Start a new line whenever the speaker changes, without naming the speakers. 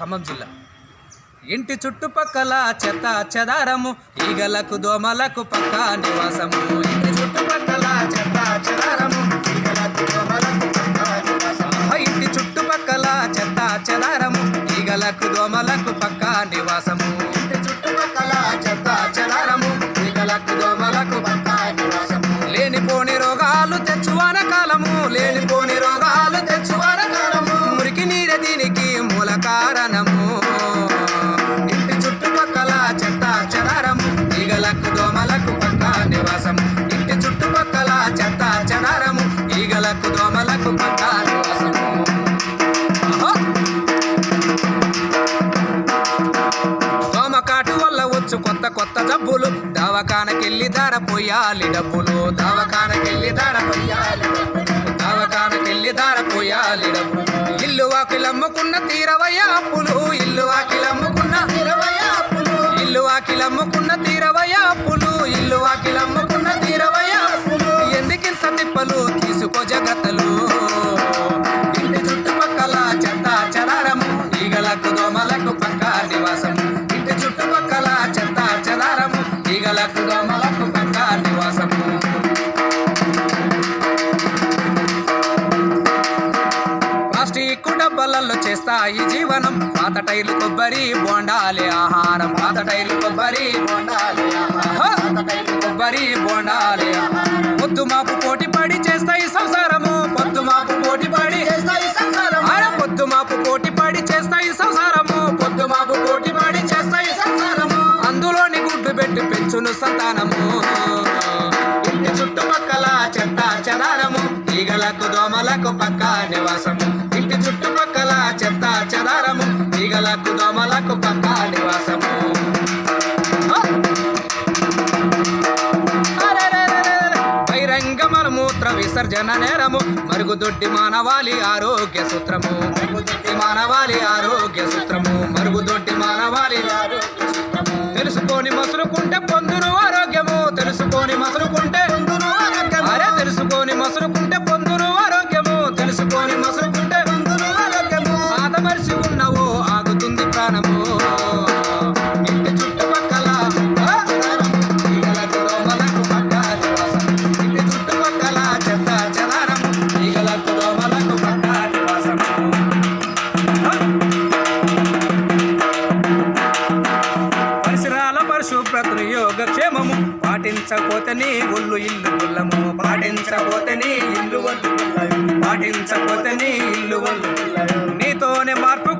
ఖమ్మం జిల్లా. ఇంటి చుట్టుపక్కల చెత్త చెదారము ఈగలకు దోమలకు పక్క నివాసము. ఇంటి చుట్టుపక్కల చెత్త చెదారము ఈగలకు దోమలకు పక్క నివాసము. ఇంటి చుట్టుపక్కల చెత్త చెదారము డబ్బులు దవాఖానకెళ్ళి ధర పోయాలి డబ్బులు దవాఖానకెళ్ళి ధర పోయాలి దవాఖానకెళ్ళి ధర పోయాలి డబ్బులు ఇల్లు వాకిలమ్ముకున్న తీరవయ్య అప్పులు. ఇల్లు వాకిలమ్ముకున్న తీరవయ్య అప్పులు. ఇల్లు వాకిలమ్ముకున్న ఈగలకు దోమలకు పక్క నివాసము. ప్లాస్టిక్ చేస్తాయి జీవనం. పాత టైర్లు కొబ్బరి బొండాలి ఆహారం. పాత టైర్లు కొబ్బరి బోండాలి సంతానము. ఇంటి చుట్టుపక్కల చెత్త చెదారము ఈగలకు దోమలకు పక్క నివాసము. ఇంటి చుట్టుపక్కల చెత్త చెదారము ఈగలకు దోమలకు పక్క నివాసము. ఆ! విసర్జన నేరము. మరుగుదొడ్డి మానవాళి ఆరోగ్య సూత్రము. మరుగుదొడ్డి మానవాళి ఆరోగ్య సూత్రము. మరుగుదొడ్డి ఆగుతుంది ప్రాణము చుట్టుపక్కల నివాసం. చుట్టుపక్కల చెత్త నివాసము పరిసరాల పరిశుభ్రతను యోగక్షేమము. పాటించకపోతే నీ ఒళ్ళు ఇల్లు గుల్లము. పాటించకపోతే నీ ఇల్లు ఒళ్ళు పాటించకపోతే నీ ఇల్లు ఒళ్ళు నీతోనే మార్పు